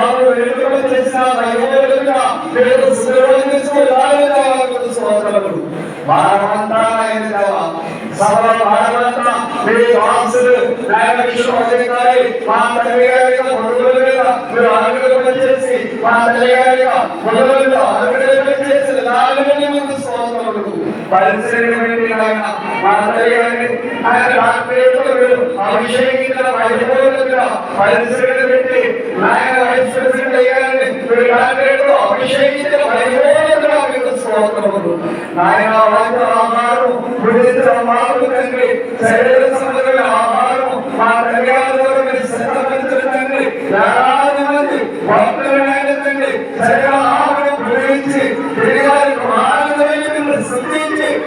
మాకు వెలుగులో చేసిన మహిమలుగా మీరు సురవందించుకోవాలి స్తోత్రములు. భారమంతా ఆయన దేవా సభ భారమంతా మీ దాసులు న్యాయవిషయం అధికారి మా తండ్రి పొరుగుల మీద మీరు చేసి మా తండ్రి పొరుగుల మీద చేసి ముందు అభిషేకించిన మహిమలుగా పెట్టి నాయన వైస్ ప్రెసిడెంట్ అయ్యారని అభిషేకించిన మహిమలుగా మీకు స్తోత్రములు నాయన వాక్య ఆహారం గురించిన మాకు తండ్రి శరీర సంబంధమైన ఆహారం మా తండ్రి మీరు సిద్ధపరిచిన తండ్రి వేలాది మంది భక్తులైన తండ్రి శరీర ఆహారం గురించి తిరిగి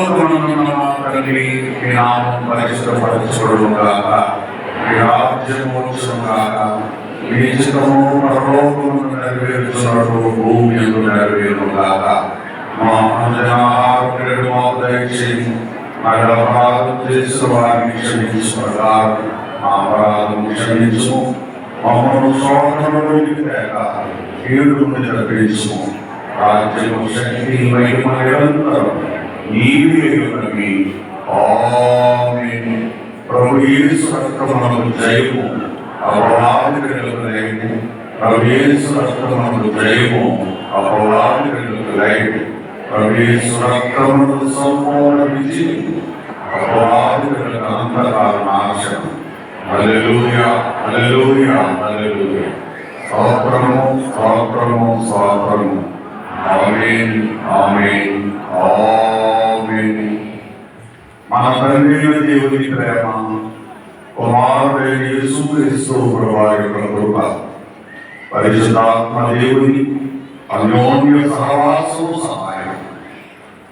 పరలోకమున్న మా తండ్రి మీ నామం పరిశుద్ధపరచుకోవడం కాక మీ రాజ్యం మోక్షం కాక మీ చిత్తము పరలోకము నెరవేర్చున్నట్టు భూమి ఎందు నెరవేరు కాక మా అంజనాహారం మాకు దయచేసి మన అపరాధం చేసిన వారిని క్షమించుగా మా అపరాధం క్షమించు మమ్మల్ని శోధనలోకి తేక కీడు నుండి జరిపించు రాజ్యము శక్తి మహిమ నిరంతరం నీవే ఉన్నవి ఆమేన్. ప్రభు యేసు రక్తమునకు జయము. అపవాదికులకు లయము ప్రభు యేసు రక్తమునకు జయము. అపవాదికులకు లయము ప్రభు యేసు రక్తమునకు సంపూర్ణ విజయం అపవాదికులకు అంతకాల నాశనం. హల్లెలూయా హల్లెలూయా హల్లెలూయా. స్తోత్రము స్తోత్రము స్తోత్రము. ఆమేన్ ఆమేన్. ఆమేన్. తండ్రి దేవుని ప్రేమ కుమారుడైన యేసు క్రీస్తు ప్రభువారి యొక్క కృప పరిశుద్ధాత్మ దేవుని అన్యోన్య సహవాసం సహాయం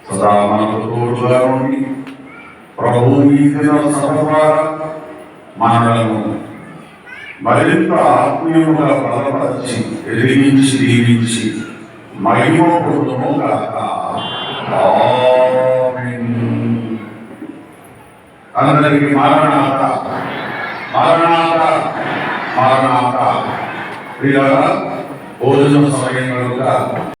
సదా మనకు తోడుగా ఉండి ప్రభు ఈ దిన సభ ద్వారా మనలను మరింత ఆత్మీయముగా బలపరిచి ఎదిగించి దీవించి మహిమ పొందుము గాక ఆమేన్. అందరికీ మారణాత. మారణాత. మారణాత. ప్రియ భోజనం సమయం కనుక